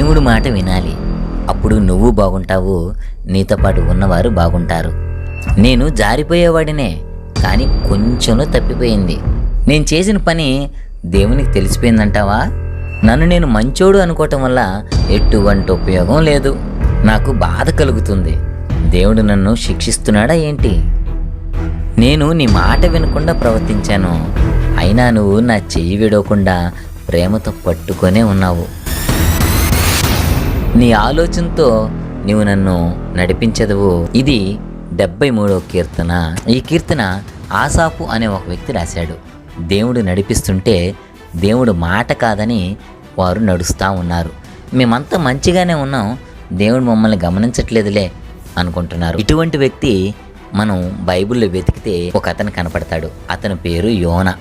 దేవుడు మాట వినాలి. అప్పుడు నువ్వు బాగుంటావు నీతో పాటు ఉన్నవారు బాగుంటారు. నేను జారిపోయేవాడినే కానీ కొంచెంలో తప్పిపోయింది. నేను చేసిన పని దేవునికి తెలిసిపోయిందంటావా? నన్ను నేను మంచోడు అనుకోవటం వల్ల ఎటువంటి ఉపయోగం లేదు. నాకు బాధ కలుగుతుంది. దేవుడు నన్ను శిక్షిస్తున్నాడా ఏంటి? నేను నీ మాట వినకుండా ప్రవర్తించాను. అయినా నువ్వు నా చెయ్యి విడవకుండా ప్రేమతో పట్టుకొనే ఉన్నావు. నీ ఆలోచనతో నీవు నన్ను నడిపించదువు. ఇది డెబ్బై మూడవ కీర్తన. ఈ కీర్తన ఆసాపు అనే ఒక వ్యక్తి రాశాడు. దేవుడు నడిపిస్తుంటే దేవుడు మాట కాదని వారు నడుస్తూ ఉన్నారు. మేమంతా మంచిగానే ఉన్నాం. దేవుడు మమ్మల్ని గమనించట్లేదులే అనుకుంటున్నారు. ఇటువంటి వ్యక్తి మనం బైబిల్లో వెతికితే ఒక అతను కనపడతాడు. అతని పేరు యోనా.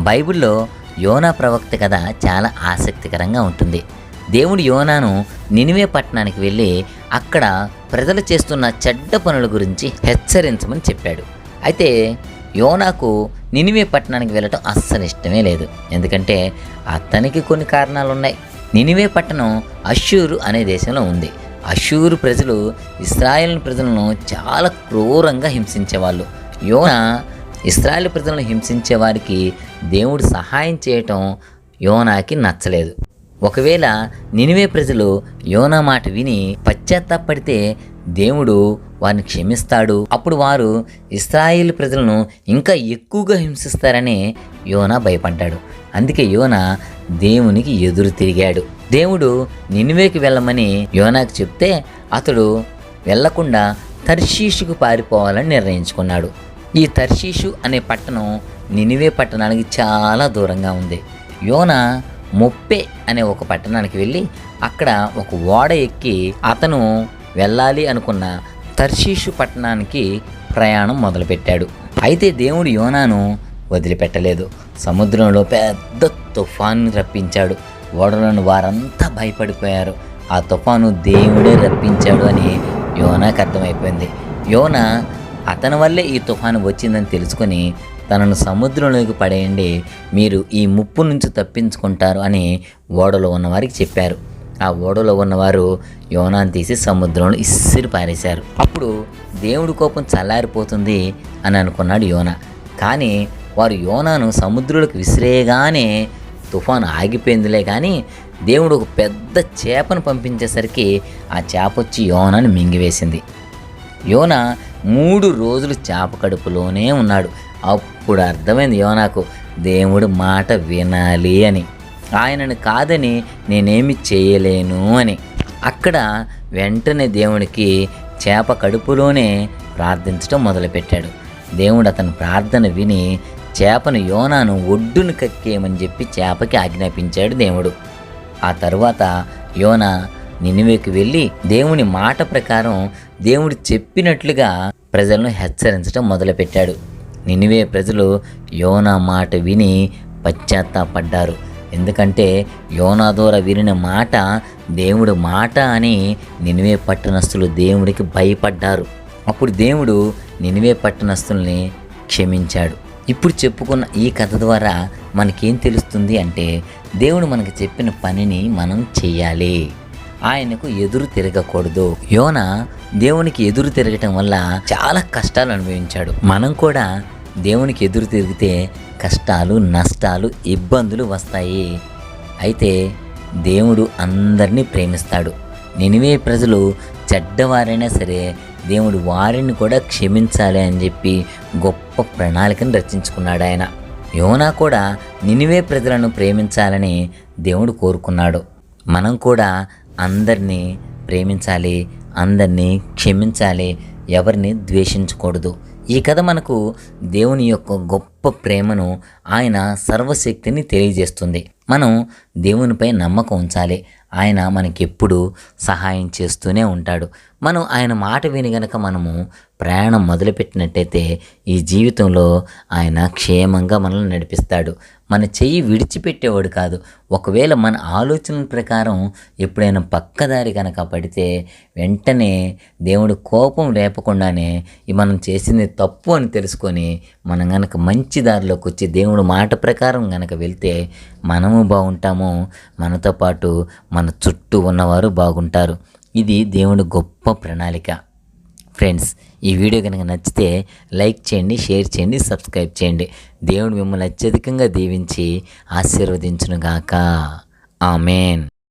బైబిల్లో యోనా ప్రవక్త కథ చాలా ఆసక్తికరంగా ఉంటుంది. దేవుడు యోనాను నినివే పట్టణానికి వెళ్ళి అక్కడ ప్రజలు చేస్తున్న చెడ్డ పనుల గురించి హెచ్చరించమని చెప్పాడు. అయితే యోనాకు నినివే పట్టణానికి వెళ్ళటం అస్సలు ఇష్టమే లేదు. ఎందుకంటే అతనికి కొన్ని కారణాలు ఉన్నాయి నినివే పట్టణం అషూరు అనే దేశంలో ఉంది. అషూరు ప్రజలు ఇస్రాయేల్ ప్రజలను చాలా క్రూరంగా హింసించేవాళ్ళు. యోనా ఇస్రాయేల్ ప్రజలను హింసించే వారికి దేవుడు సహాయం చేయటం యోనాకి నచ్చలేదు. ఒకవేళ నినివే ప్రజలు యోనా మాట విని పశ్చాత్తాపడితే దేవుడు వారిని క్షమిస్తాడు. అప్పుడు వారు ఇస్రాయిల్ ప్రజలను ఇంకా ఎక్కువగా హింసిస్తారని యోనా భయపడ్డాడు. అందుకే యోనా దేవునికి ఎదురు తిరిగాడు. దేవుడు నినివేకి వెళ్ళమని యోనాకు చెప్తే అతడు వెళ్ళకుండా తర్షీషుకు పారిపోవాలని నిర్ణయించుకున్నాడు. ఈ తర్షీషు అనే పట్టణం నినివే పట్టణానికి చాలా దూరంగా ఉంది. యోనా మొప్పే అనే ఒక పట్టణానికి వెళ్ళి అక్కడ ఒక ఓడ ఎక్కి అతను వెళ్ళాలి అనుకున్న తర్షీషు పట్టణానికి ప్రయాణం మొదలుపెట్టాడు. అయితే దేవుడు యోనాను వదిలిపెట్టలేదు. సముద్రంలో పెద్ద తుఫాను రప్పించాడు. ఓడలోని వారంతా భయపడిపోయారు. ఆ తుఫాను దేవుడే రప్పించాడు అని యోనాకు అర్థమైపోయింది. యోనా అతని వల్లే ఈ తుఫాను వచ్చిందని తెలుసుకొని తనను సముద్రంలోకి పడేయండి మీరు ఈ ముప్పు నుంచి తప్పించుకుంటారు అని ఓడలో ఉన్నవారికి చెప్పారు. ఆ ఓడలో ఉన్నవారు యోనాన్ని తీసి సముద్రంలో ఇసిరి పారేశారు. అప్పుడు దేవుడి కోపం చల్లారిపోతుంది అని అనుకున్నాడు యోనా. కానీ వారు యోనాను సముద్రంలోకి విసిరేయగానే తుఫాను ఆగిపోయిందిలే కానీ దేవుడు ఒక పెద్ద చేపను పంపించేసరికి ఆ చేప వచ్చి యోనాను మింగివేసింది. యోన మూడు రోజులు చేప కడుపులోనే ఉన్నాడు. అప్పుడు అర్థమైంది యోనాకు దేవుడు మాట వినాలి అని. ఆయనను కాదని నేనేమి చేయలేను అని. అక్కడ వెంటనే దేవునికి చేప కడుపులోనే ప్రార్థించడం మొదలుపెట్టాడు. దేవుడు అతని ప్రార్థన విని చేపను యోనాను ఒడ్డును కక్కేయమని చెప్పి చేపకి ఆజ్ఞాపించాడు దేవుడు. ఆ తర్వాత యోన నినివేకి వెళ్ళి దేవుని మాట ప్రకారం దేవుడు చెప్పినట్లుగా ప్రజలను హెచ్చరించడం మొదలుపెట్టాడు. నినివే ప్రజలు యోనా మాట విని పశ్చాత్తాపడ్డారు. ఎందుకంటే యోనా ద్వారా వినిన మాట దేవుడు మాట అని నినివే పట్టణస్తులు దేవుడికి భయపడ్డారు. అప్పుడు దేవుడు నినివే పట్టణస్తుల్ని క్షమించాడు. ఇప్పుడు చెప్పుకున్న ఈ కథ ద్వారా మనకేం తెలుస్తుంది అంటే దేవుడు మనకు చెప్పిన పనిని మనం చేయాలి. ఆయనకు ఎదురు తిరగకూడదు. యోన దేవునికి ఎదురు తిరగటం వల్ల చాలా కష్టాలు అనుభవించాడు. మనం కూడా దేవునికి ఎదురు తిరిగితే కష్టాలు నష్టాలు ఇబ్బందులు వస్తాయి. అయితే దేవుడు అందరినీ ప్రేమిస్తాడు. నినివే ప్రజలు చెడ్డవారైనా సరే దేవుడు వారిని కూడా క్షమించాలి అని చెప్పి గొప్ప ప్రణాళికను రచించుకున్నాడు ఆయన. యోనా కూడా నినివే ప్రజలను ప్రేమించాలని దేవుడు కోరుకున్నాడు. మనం కూడా అందరినీ ప్రేమించాలి అందరినీ క్షమించాలి ఎవరిని ద్వేషించకూడదు. ఈ కథ మనకు దేవుని యొక్క గొప్ప ప్రేమను ఆయన సర్వశక్తిని తెలియజేస్తుంది. మనం దేవునిపై నమ్మకం ఉంచాలి. ఆయన మనకెప్పుడు సహాయం చేస్తూనే ఉంటాడు. మనం ఆయన మాట విని గనక మనము ప్రయాణం మొదలుపెట్టినట్టయితే ఈ జీవితంలో ఆయన క్షేమంగా మనల్ని నడిపిస్తాడు. మన చెయ్యి విడిచిపెట్టేవాడు కాదు. ఒకవేళ మన ఆలోచన ప్రకారం ఎప్పుడైనా పక్కదారి కనుక పడితే వెంటనే దేవుడు కోపం రేపకుండానే మనం చేసింది తప్పు అని తెలుసుకొని మనం గనక మంచి దారిలోకి వచ్చి దేవుడు మాట ప్రకారం గనక వెళ్తే మనము బాగుంటాము. మనతో పాటు మన చుట్టూ ఉన్నవారు బాగుంటారు. ఇది దేవుడి గొప్ప ప్రణాళిక. ఫ్రెండ్స్ ఈ వీడియో కనుక నచ్చితే లైక్ చేయండి షేర్ చేయండి సబ్స్క్రైబ్ చేయండి. దేవుడు మిమ్మల్ని అత్యధికంగా దీవించి ఆశీర్వదించునుగాక ఆమెన్.